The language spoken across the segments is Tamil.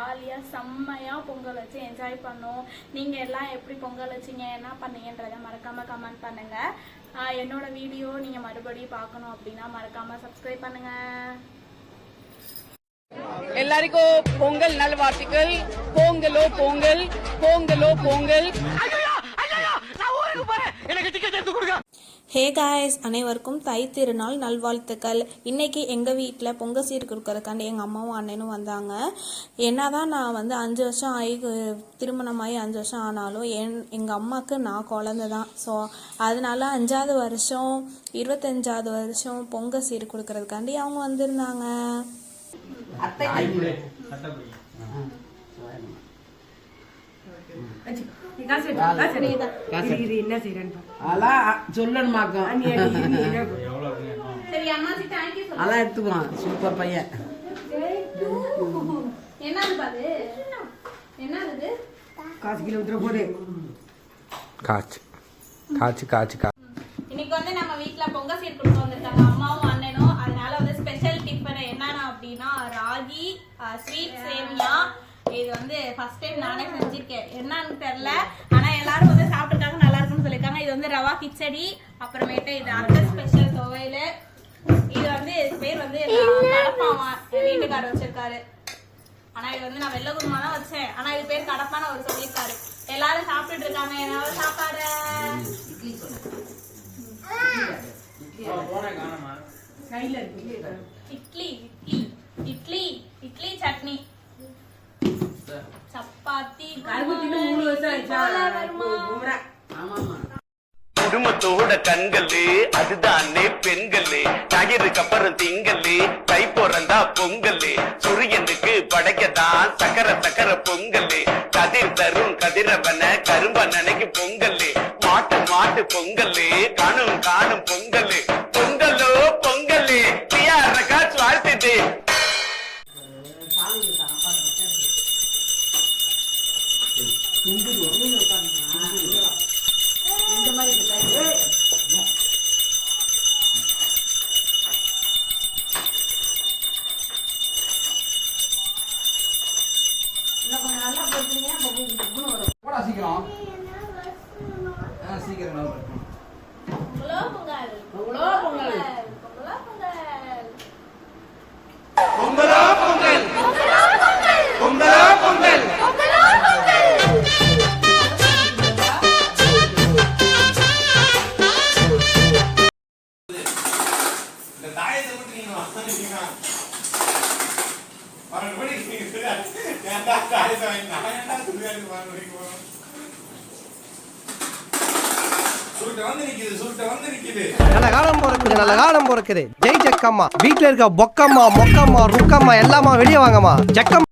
ஜாலியாக செம்மையாக பொங்கல் வச்சு என்ஜாய் பண்ணோம். நீங்கள் எல்லாம் எப்படி பொங்கல் வச்சீங்க? என்ன பண்ணீங்கன்றதை மறக்காமல் கமெண்ட் பண்ணுங்கள் ஆஹ் என்னோட வீடியோ நீங்கள் மறுபடியும் பார்க்கணும் அப்படின்னா மறக்காமல் சப்ஸ்கிரைப் பண்ணுங்கள் எல்லாருக்கும் பொங்கல் நல்வாழ்த்துக்கள். பொங்கலோ பொங்கல் பொங்கலோ பொங்கல். ஹே காய்ஸ் அனைவருக்கும் தை திருநாள் நல்வாழ்த்துக்கள். இன்னைக்கு எங்கள் வீட்டில் பொங்கல் சீர் கொடுக்கறதுக்காண்டி எங்கள் அம்மாவும் அண்ணனும் வந்தாங்க. என்னதான் நான் வந்து அஞ்சு வருஷம் ஆகி திருமணமாகி அஞ்சு வருஷம் ஆனாலும் என் எங்கள் அம்மாவுக்கு நான் குழந்த தான். ஸோ அதனால அஞ்சாவது வருஷம் இருபத்தஞ்சாவது வருஷம் பொங்கல் சீர் கொடுக்கறதுக்காண்டி அவங்க வந்திருந்தாங்க. என்ன அம்மாச்சி தேங்க்யூ அதெல்லாம் எடுத்துக்குவான். சூப்பர் பையன். காசு கிலோ இன்னைக்கு வந்து நம்ம வீட்ல பொங்கல் சீர் கொடுக்க வந்திருக்காங்க. அம்மாவும் அண்ணனும். அதனால வந்து ஸ்பெஷல் டிஃபன் என்னன்னா அப்படின்னா ராகி ஸ்வீட் சேமியா இது வந்து ஃபர்ஸ்ட் டைம் நானே செஞ்சிருக்கேன். என்னன்னு தெரியல. ஆனா எல்லாரும் வந்து சாப்பிட்டுருக்காங்க நல்லா இருக்குன்னு சொல்லியிருக்காங்க. இது வந்து ரவா கிச்சடி அப்புறமேட்டு இது அத்தை ஸ்பெஷல் துவையல். இது வந்து இது பேர் வந்து கடப்பாமா. என் வீட்டுக்காரர் வச்சிருக்காரு. ஆனா இது வந்து நான் வெள்ளை குருமா தான் வச்சேன். ஆனா இது பேர் கடப்பான்னு அவர் சொல்லியிருக்காரு. எல்லாரும் சாப்பிட்டுட்டு இருக்காங்க என்னால சாப்பாடு? கையில இட்லி இட்லி இட்லி இட்லி சட்னி. மூணு வருஷம் ஆயிடுச்சா ஆமாமா குடும்பத்தோட கண்களு அதுதானே பெண்களே. தயிருக்கு அப்புறம் திங்களு தை பிறந்தா பொங்கலு. சுரியனுக்கு படைக்கதான் சக்கர சக்கர பொங்கலு. கதிர் தரும் கதிரவன கரும்ப நினைக்கு பொங்கலு. மாட்டு மாட்டு பொங்கலு காணும் காணும் பொங்கலு. ஏன்டா சுடுகாட்டுக்கு நல்ல காலம் பிறக்குது நல்ல காலம் பிறக்குது. ஜெய் ஜக்கம்மா. வீட்டுல இருக்க பொக்கம்மா மொக்கம்மா ருக்கம்மா எல்லாமா வெளியே வாங்கம்மா. ஜக்கம்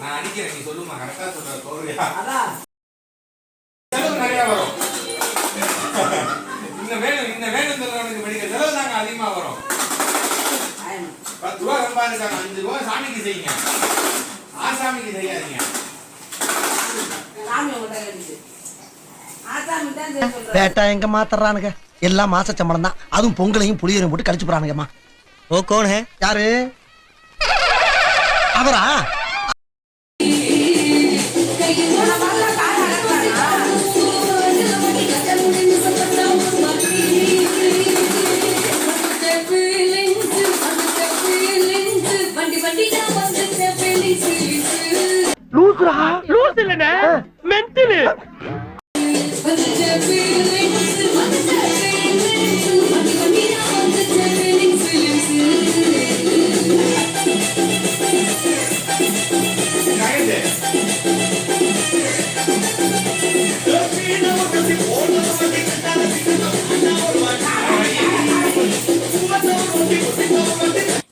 நான் அடிக்கிறேன் நீ சொல்லுமா கரெக்டா சொல்ற கௌரியா அதான். செலவு நிறைய வரும். இன்னும் வேணும் இன்னும் வேணும் சொல்றவனுக்கு மெடிக்கல் செலவு தாங்க அதிகமா வரும். ஆமா. பத்து ரூபா சம்பாதிச்சாங்க அஞ்சு ரூபா சாமிக்கு செய்யுங்க. ஆசாமிக்கு செய்யாதீங்க. சாமி உங்கள்கிட்ட கேட்டுச்சு. ஆசாமி தான் செய்ய சொல்றேன் பேட்டா எங்க மாத்தறானுங்க? எல்லாம் மாச சம்பளம் தான். அதுவும் பொங்கலையும் புளியரையும் போட்டு கழிச்சு போறானுங்கம்மா. ஓ கோன். யாரு? அவரா?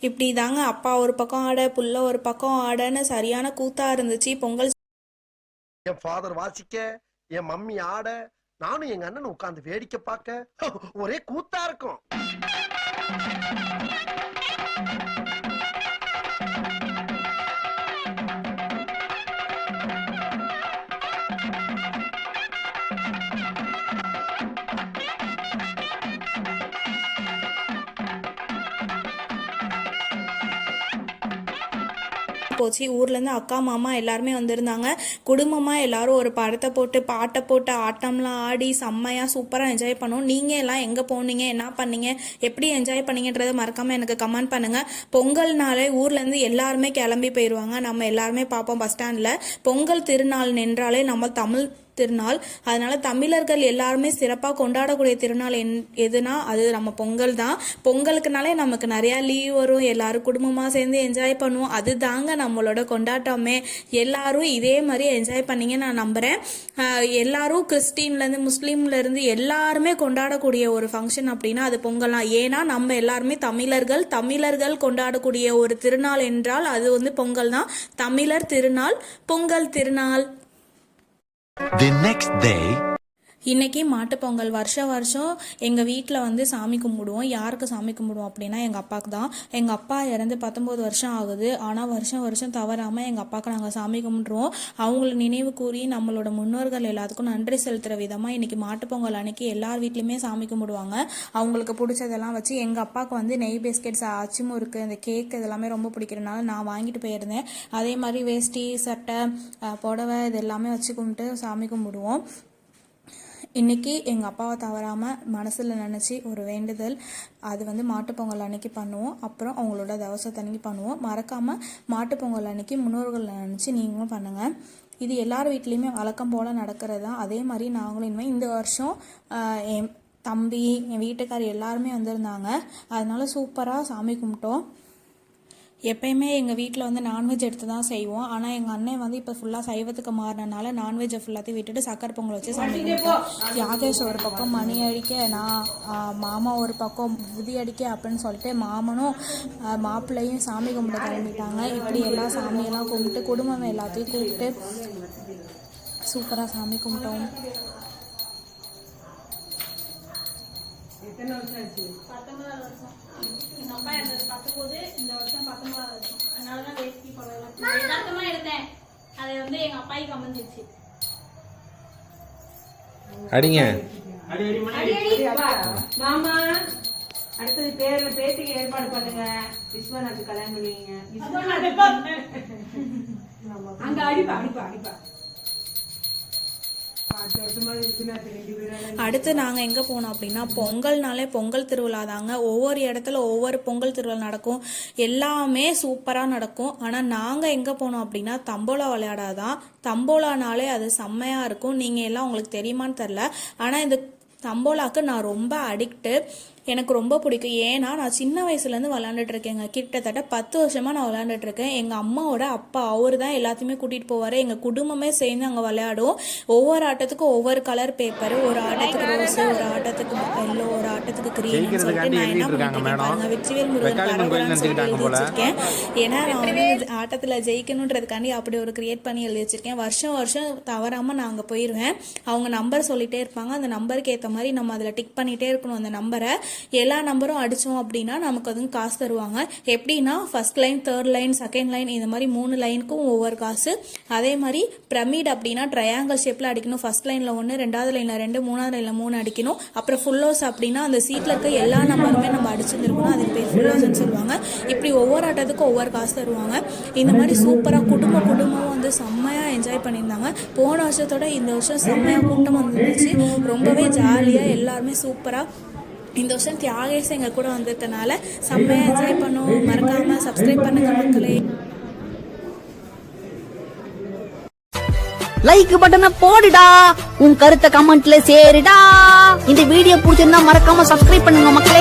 இப்படி தாங்க அப்பா ஒரு பக்கம் ஆட புள்ள ஒரு பக்கம் ஆடன்னு சரியான கூத்தா இருந்துச்சு. பொங்கல் என் ஃபாதர் வாசிக்க என் மம்மி ஆட நானும் எங்க அண்ணன் உட்கார்ந்து வேடிக்கை பார்க்க ஒரே கூத்தா இருக்கும். போச்சு. ஊர்லேருந்து அக்கா மாமா எல்லாருமே வந்திருந்தாங்க. குடும்பமாக எல்லாரும் ஒரு படத்தை போட்டு பாட்டை போட்டு ஆட்டம்லாம் ஆடி செம்மையாக சூப்பராக என்ஜாய் பண்ணோம். நீங்கள் எல்லாம் எங்கே போனீங்க? என்ன பண்ணீங்க? எப்படி என்ஜாய் பண்ணீங்கன்றத மறக்காமல் எனக்கு கமெண்ட் பண்ணுங்கள் பொங்கல்னாலே ஊர்லேருந்து எல்லாருமே கிளம்பி போயிடுவாங்க நம்ம எல்லாருமே பார்ப்போம் பஸ் ஸ்டாண்டில் பொங்கல் திருநாள் நின்றாலே நம்ம தமிழ் திருநாள். அதனால தமிழர்கள் எல்லாருமே சிறப்பாக கொண்டாடக்கூடிய திருநாள் என் எதுனா அது நம்ம பொங்கல் தான். பொங்கலுக்குனாலே நமக்கு நிறையா லீவ் வரும். எல்லாரும் குடும்பமாக சேர்ந்து என்ஜாய் பண்ணுவோம். அது தாங்க நம்மளோட கொண்டாட்டமே. எல்லாரும் இதே மாதிரி என்ஜாய் பண்ணிங்க நான் நம்புகிறேன் எல்லாரும் கிறிஸ்டின்லேருந்து முஸ்லீம்லேருந்து எல்லாருமே கொண்டாடக்கூடிய ஒரு ஃபங்க்ஷன் அப்படின்னா அது பொங்கல் தான். ஏன்னா நம்ம எல்லாருமே தமிழர்கள். தமிழர்கள் கொண்டாடக்கூடிய ஒரு திருநாள் என்றால் அது வந்து பொங்கல் தான். தமிழர் திருநாள் பொங்கல் திருநாள். The next day. இன்னைக்கு மாட்டுப்பொங்கல் வருஷ வருஷம் எங்கள் வீட்டில் வந்து சாமி கும்பிடுவோம். யாருக்கு சாமி கும்பிடுவோம் அப்படின்னா எங்கள் அப்பாவுக்கு தான். எங்கள் அப்பா இறந்து பத்தொம்போது வருஷம் ஆகுது. ஆனால் வருஷம் வருஷம் தவறாமல் எங்கள் அப்பாவுக்கு நாங்கள் சாமி கும்பிட்ருவோம் அவங்கள நினைவு கூறி நம்மளோட முன்னோர்கள் எல்லாத்துக்கும் நன்றி செலுத்துகிற விதமாக இன்னைக்கு மாட்டுப்பொங்கல் அன்னைக்கு எல்லார் வீட்லேயுமே சாமி கும்பிடுவாங்க. அவங்களுக்கு பிடிச்சதெல்லாம் வச்சு எங்கள் அப்பாவுக்கு வந்து நெய் பிஸ்கெட்ஸ் அச்சுமுறுக்கு இந்த கேக் இதெல்லாமே ரொம்ப பிடிக்கிறனால நான் வாங்கிட்டு போயிருந்தேன். அதே மாதிரி வேஷ்டி சட்டை புடவை இது எல்லாமே வச்சு கும்பிட்டு சாமி கும்பிடுவோம். இன்றைக்கி எங்கள் அப்பாவை தவறாமல் மனசில் நினச்சி ஒரு வேண்டுதல் அது வந்து மாட்டுப்பொங்கல் அன்னைக்கு பண்ணுவோம். அப்புறம் அவங்களோட தவசத்தன்னைக்கு பண்ணுவோம். மறக்காமல் மாட்டுப்பொங்கல் அன்னைக்கு முன்னோர்கள் நினச்சி நீங்களும் பண்ணுங்கள் இது எல்லார் வீட்லேயுமே வழக்கம் போல் நடக்கிறது? தான் அதே மாதிரி நாங்களும் இனிமேல் இந்த வருஷம் என் தம்பி என் வீட்டுக்கார் எல்லாருமே வந்திருந்தாங்க. அதனால சூப்பராக சாமி கும்பிட்டோம். எப்பயுமே எங்கள் வீட்டில் வந்து நான்வெஜ் எடுத்து தான் செய்வோம். ஆனால் எங்கள் அண்ணன் வந்து இப்போ ஃபுல்லாக சைவத்துக்கு மாறினனால நான்வெஜ்ஜை ஃபுல்லாத்தையும் விட்டுட்டு சக்கரை பொங்கல் வச்சு சாமி கும்பிட்டோம் யாகேஷ் ஒரு பக்கம் மணி அடிக்க நான் மாமா ஒரு பக்கம் புதி அடிக்க அப்படின்னு சொல்லிட்டு மாமனும் மாப்பிள்ளையும் சாமி கும்பிட கிளம்பிட்டாங்க. இப்படி எல்லா சாமியெல்லாம் கும்பிட்டு குடும்பம் எல்லாத்தையும் கூப்பிட்டு சூப்பராக சாமி கும்பிட்டோம். பத்தொன்பதாவது வருஷம். எங்க அப்பா பத்தொன்பது இந்த வருஷம் பத்தொன்பதாவது வருஷம். அதனாலதான் வேஷ்டி புடவை யதார்த்தமா எடுத்தேன். அது வந்து எங்க அப்பாய்க்கு அமைஞ்சிருச்சு அடிங்க. மாமா அடுத்தது பேர் பேத்திக்கு ஏற்பாடு பண்ணுங்க. விஸ்வநாத் கல்யாணம் பண்ணுவீங்க அங்க அடிப்பா அடிப்பா அடிப்பா. அடுத்து நாங்கள் எங்கே போனோம் அப்படின்னா பொங்கல்னாலே பொங்கல் திருவிழா தாங்க. ஒவ்வொரு இடத்துல ஒவ்வொரு பொங்கல் திருவிழா நடக்கும். எல்லாமே சூப்பராக நடக்கும். ஆனால் நாங்கள் எங்கே போனோம் அப்படின்னா தம்போலா விளையாடாதான். தம்போலானாலே அது செம்மையாக இருக்கும். நீங்கள் எல்லாம் உங்களுக்கு தெரியுமான்னு தெரில ஆனால் இந்த தம்போலாக்கு நான் ரொம்ப அடிக்ட்டு. எனக்கு ரொம்ப பிடிக்கும். ஏன்னா நான் சின்ன வயசுலேருந்து விளாண்டுட்டு இருக்கேங்க கிட்டத்தட்ட பத்து வருஷமாக நான் விளாண்டுட்டு இருக்கேன் எங்கள் அம்மாவோட அப்பா அவர் தான் எல்லாத்தையுமே கூட்டிகிட்டு போவார். எங்கள் குடும்பமே சேர்ந்து அங்கே விளையாடுவோம். ஒவ்வொரு ஆட்டத்துக்கும் ஒவ்வொரு கலர் பேப்பர் ஒரு ஆட்டத்துக்கு ரோஸு ஒரு ஆட்டத்துக்கு எல்லோ ஒரு ஆட்டத்துக்கு கிரீன் சொல்லிட்டு நான் என்ன பண்ணிட்டு பாருங்க. வெற்றிவேல் முருகன் சொல்லி எழுதி. வச்சிருக்கேன் ஏன்னா நான் வந்து ஆட்டத்தில் ஜெயிக்கணுன்றதுக்காண்டி அப்படி ஒரு கிரியேட் பண்ணி எழுதி வச்சிருக்கேன் வருஷம் வருஷம் தவறாமல் நான் அங்கே போயிடுவேன் அவங்க நம்பர் சொல்லிட்டே இருப்பாங்க. அந்த நம்பருக்கு ஏற்ற மாதிரி நம்ம அதில் டிக் பண்ணிகிட்டே இருக்கணும் அந்த நம்பரை எல்லா நம்பரும் அடித்தோம் அப்படின்னா நமக்கு அதுவும் காசு தருவாங்க. எப்படின்னா first line third line second line இந்த மாதிரி மூணு லைனுக்கும் ஒவ்வொரு காசு. அதே மாதிரி பிரமிட் அப்படின்னா ட்ரையாங்கல் ஷேப்பில் அடிக்கணும். ஃபர்ஸ்ட் லைனில் ஒன்று ரெண்டாவது லைனில் ரெண்டு மூணாவது லைனில் மூணு அடிக்கணும். அப்புறம் ஃபுல்லோஸ் அப்படின்னா அந்த சீட்டில் இருக்க எல்லா நம்பருமே நம்ம அடிச்சிருந்துருக்கணும். அதுக்கு பேர் ஃபுல்லோஸ்ன்னு சொல்லுவாங்க. இப்படி ஒவ்வொரு ஆட்டத்துக்கும் ஒவ்வொரு காசு தருவாங்க. இந்த மாதிரி சூப்பராக குடும்ப குடும்பம் வந்து செம்மையாக என்ஜாய் பண்ணியிருந்தாங்க. போன வருஷத்தோட இந்த வருஷம் செம்மையாக கூட்டம் வந்துருந்துச்சு. ரொம்பவே ஜாலியாக எல்லாருமே சூப்பராக இந்த வருஷம் தியாகேஷ் எங்கள் கூட வந்திருக்கனால செம்மையாக என்ஜாய் பண்ணும். மறக்காமல் சப்ஸ்கிரைப் பண்ணுங்க மக்களே. லைக் பட்டனை போடுடா. உன் கருத்தை கமெண்ட்ல சேருடா. இந்த வீடியோ பிடிச்சிருந்தா மறக்காம சப்ஸ்கிரைப் பண்ணுங்க மக்களே.